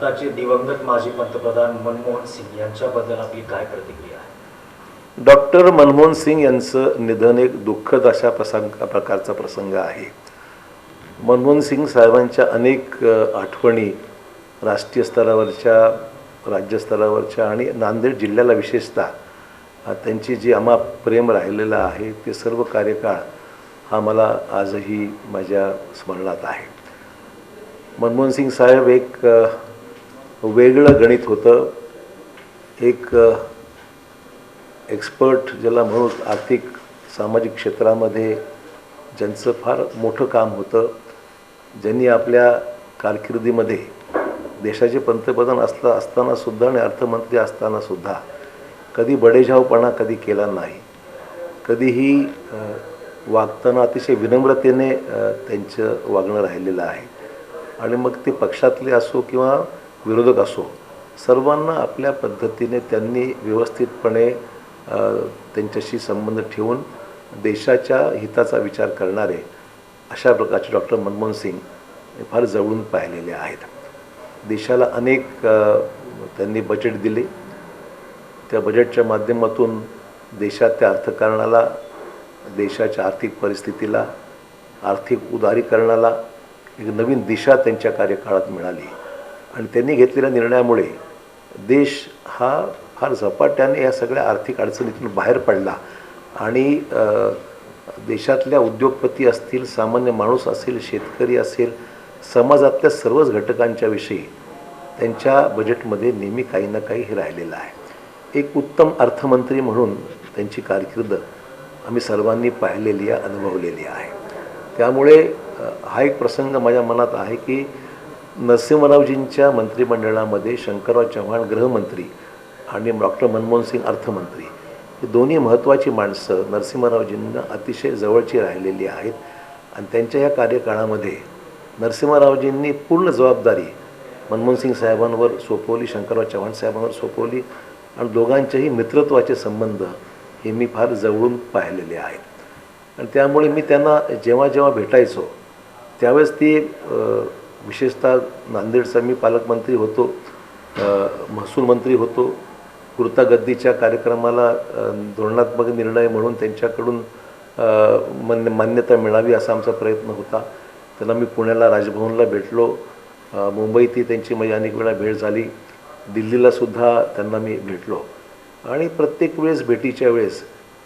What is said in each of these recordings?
भारताचे दिवंगत माजी पंतप्रधान मनमोहन सिंग यांच्याबद्दल आपली काय प्रतिक्रिया आहे? डॉक्टर मनमोहन सिंग यांचं निधन एक दुःखद अशा प्रसंग प्रकारचा प्रसंग आहे. मनमोहन सिंग साहेबांच्या अनेक आठवणी राष्ट्रीय स्तरावरच्या राज्यस्तरावरच्या आणि नांदेड जिल्ह्याला विशेषतः त्यांची जी आम्हा प्रेम राहिलेलं आहे ते सर्व कार्यकाळ हा मला आजही माझ्या स्मरणात आहे. मनमोहन सिंग साहेब एक वेगळं गणित होतं. एक एक्सपर्ट ज्याला म्हणू आर्थिक सामाजिक क्षेत्रामध्ये ज्यांचं फार मोठं काम होतं ज्यांनी आपल्या कारकिर्दीमध्ये देशाचे पंतप्रधान असता असतानासुद्धा आणि अर्थमंत्री असतानासुद्धा कधी बडेजावपणा कधी केला नाही. कधीही वागताना अतिशय विनम्रतेने त्यांचं वागणं राहिलेलं आहे. आणि मग ते पक्षातले असो किंवा विरोधक असो सर्वांना आपल्या पद्धतीने त्यांनी व्यवस्थितपणे त्यांच्याशी संबंध ठेवून देशाच्या हिताचा विचार करणारे अशा प्रकारचे डॉक्टर मनमोहन सिंग हे फार जवळून पाहिलेले आहेत. देशाला अनेक त्यांनी बजेट दिले. त्या बजेटच्या माध्यमातून देशाच्या अर्थकारणाला देशाच्या आर्थिक परिस्थितीला आर्थिक उदारीकरणाला एक नवीन दिशा त्यांच्या कार्यकाळात मिळाली. आणि त्यांनी घेतलेल्या निर्णयामुळे देश हा फार झपाट्याने या सगळ्या आर्थिक अडचणीतून बाहेर पडला. आणि देशातल्या उद्योगपती असतील सामान्य माणूस असेल शेतकरी असेल समाजातल्या सर्वच घटकांच्या विषयी त्यांच्या बजेटमध्ये नेहमी काही ना काही हे राहिलेलं आहे. एक उत्तम अर्थमंत्री म्हणून त्यांची कारकीर्द आम्ही सर्वांनी पाहिलेली आहे अनुभवलेली आहे. त्यामुळे हा एक प्रसंग माझ्या मनात आहे की नरसिंहरावजींच्या मंत्रिमंडळामध्ये शंकरराव चव्हाण गृहमंत्री आणि डॉक्टर मनमोहन सिंग अर्थमंत्री. ही दोन्ही महत्त्वाची माणसं नरसिंहरावजींना अतिशय जवळची राहिलेली आहेत आणि त्यांच्या या कार्यकाळामध्ये नरसिंहरावजींनी पूर्ण जबाबदारी मनमोहन सिंग साहेबांवर सोपवली शंकरराव चव्हाण साहेबांवर सोपवली आणि दोघांचेही मित्रत्वाचे संबंध हे मी फार जवळून पाहिलेले आहेत. आणि त्यामुळे मी त्यांना जेव्हा जेव्हा भेटायचो त्यावेळेस ती विशेषतः नांदेडचा मी पालकमंत्री होतो महसूल मंत्री होतो कुर्तागद्दीच्या कार्यक्रमाला धोरणात्मक निर्णय म्हणून त्यांच्याकडून मान्य मान्यता मिळावी असा आमचा प्रयत्न होता. त्यांना मी पुण्याला राजभवनला भेटलो. मुंबईतही त्यांची माझी अनेक वेळा भेट झाली. दिल्लीला सुद्धा त्यांना मी भेटलो. आणि प्रत्येक वेळेस भेटीच्या वेळेस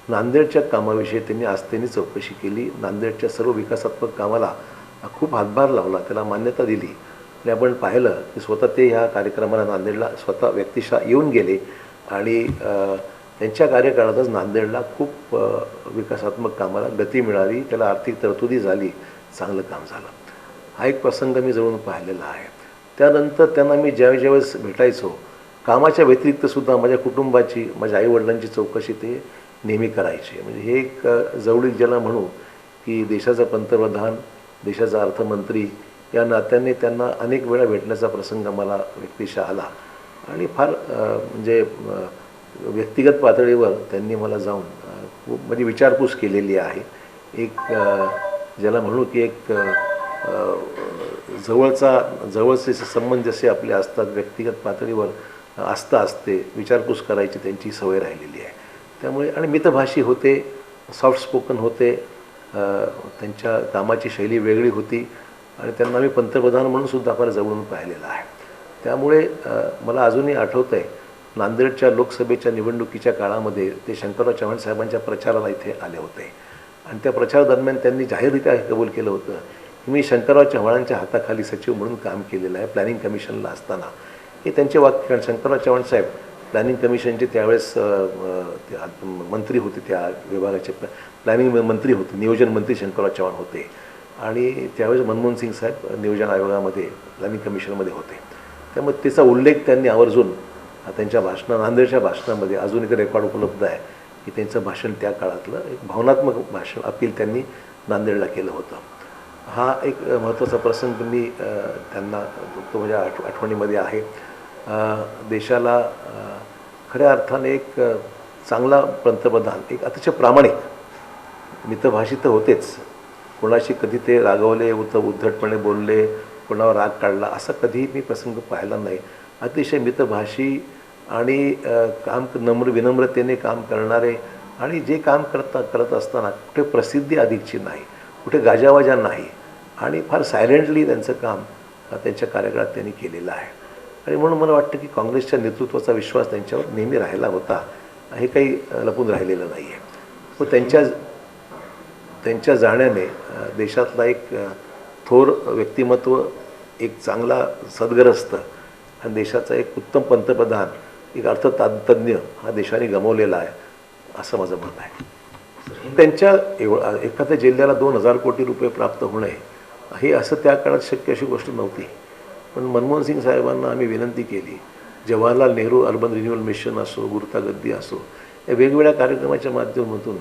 नांदेडच्या कामाविषयी त्यांनी आस्थेने चौकशी केली. नांदेडच्या सर्व विकासात्मक कामाला खूप हातभार लावला त्याला मान्यता दिली. आणि आपण पाहिलं की स्वतः ते ह्या कार्यक्रमाला नांदेडला स्वतः व्यक्तिशः येऊन गेले आणि त्यांच्या कार्यकाळातच नांदेडला खूप विकासात्मक कामाला गती मिळाली त्याला आर्थिक तरतुदी झाली चांगलं काम झालं. हा एक प्रसंग मी जवळून पाहिलेला आहे. त्यानंतर त्यांना मी ज्यावेळी ज्यावेळेस भेटायचो कामाच्या व्यतिरिक्तसुद्धा माझ्या कुटुंबाची माझ्या आईवडिलांची चौकशी ते नेहमी करायची. म्हणजे हे एक जवळील जवळीक ज्याला म्हणू की देशाचं पंतप्रधान देशाचा अर्थमंत्री या नात्याने त्यांना अनेक वेळा भेटण्याचा प्रसंग मला व्यक्तिशः आला. आणि फार म्हणजे व्यक्तिगत पातळीवर त्यांनी मला जाऊन खूप म्हणजे विचारपूस केलेली आहे. एक ज्याला म्हणू की एक जवळचा जवळचे संबंध जसे आपले असतात व्यक्तिगत पातळीवर आस्था असते विचारपूस करायची त्यांची सवय राहिलेली आहे. त्यामुळे आणि मितभाषी होते सॉफ्ट स्पोकन होते त्यांच्या कामाची शैली वेगळी होती आणि त्यांना मी पंतप्रधान म्हणून सुद्धा फार जवळून पाहिलेलं आहे. त्यामुळे मला अजूनही आठवतं आहे नांदेडच्या लोकसभेच्या निवडणुकीच्या काळामध्ये ते शंकरराव चव्हाण साहेबांच्या प्रचाराला इथे आले होते. आणि त्या प्रचारादरम्यान त्यांनी जाहीररित्या कबूल केलं होतं की मी शंकरराव चव्हाणांच्या हाताखाली सचिव म्हणून काम केलेलं आहे प्लॅनिंग कमिशनला असताना. हे त्यांचे वाक्य कारण शंकरराव चव्हाण साहेब प्लॅनिंग कमिशनचे त्यावेळेस मंत्री होते त्या विभागाचे. प्लॅनिंग मंत्री होते नियोजन मंत्री शंकरराव चव्हाण होते. आणि त्यावेळेस मनमोहन सिंग साहेब नियोजन आयोगामध्ये प्लॅनिंग कमिशनमध्ये होते. त्यामुळे त्याचा उल्लेख त्यांनी आवर्जून त्यांच्या भाषणा नांदेडच्या भाषणामध्ये अजून एक रेकॉर्ड उपलब्ध आहे की त्यांचं भाषण त्या काळातलं एक भावनात्मक भाषण अपील त्यांनी नांदेडला केलं होतं. हा एक महत्त्वाचा प्रसंग मी त्यांना तो माझ्या आठ आठवणीमध्ये आहे. देशाला खऱ्या अर्थाने एक चांगला पंतप्रधान एक अतिशय प्रामाणिक मितभाषी तर होतेच. कोणाशी कधी ते रागवले उत उद्धटपणे बोलले कोणावर राग काढला असा कधीही मी प्रसंग पाहिला नाही. अतिशय मितभाषी आणि काम नम्र विनम्रतेने काम करणारे आणि जे काम करता करत असताना कुठे प्रसिद्धी अधिकची नाही कुठे गाजावाजा नाही आणि फार सायलेंटली त्यांचं काम त्यांच्या कार्यकाळात त्यांनी केलेलं आहे. आणि म्हणून मला वाटतं की काँग्रेसच्या नेतृत्वाचा विश्वास त्यांच्यावर नेहमी राहिला होता. हे काही लपून राहिलेलं नाही आहे व त्यांच्या त्यांच्या जाण्याने देशातला एक थोर व्यक्तिमत्व एक चांगला सद्ग्रस्त आणि देशाचा एक उत्तम पंतप्रधान एक अर्थतज्ञ हा देशाने गमावलेला आहे असं माझं मत आहे. त्यांच्या एव एखाद्या जिल्ह्याला दोन हजार कोटी रुपये प्राप्त होणे हे असं त्या काळात शक्य अशी गोष्ट नव्हती. पण मनमोहन सिंग साहेबांना आम्ही विनंती केली. Jawaharlal Nehru urban renewal mission असो गुरुतागद्दी असो या वेगवेगळ्या कार्यक्रमाच्या माध्यमातून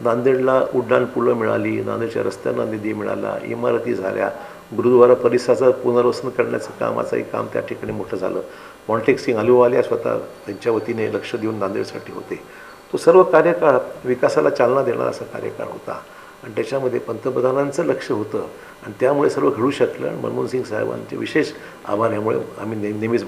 नांदेडला उड्डाण पुलं मिळाली नांदेडच्या रस्त्यांना निधी मिळाला इमारती झाल्या गुरुद्वारा परिसराचं पुनर्वसन करण्याचं कामाचंही काम त्या ठिकाणी मोठं झालं. मॉन्टेक सिंग अलुवालिया स्वतः त्यांच्या वतीने लक्ष देऊन नांदेडसाठी होते. तो सर्व कार्यकाळ विकासाला चालना देणारा असा कार्यकाळ होता. आणि त्याच्यामध्ये पंतप्रधानांचं लक्ष होतं. आणि त्यामुळे सर्व घडू शकलं. आणि मनमोहन सिंग साहेबांचे विशेष आभार यामुळे आम्ही नेह नेहमीच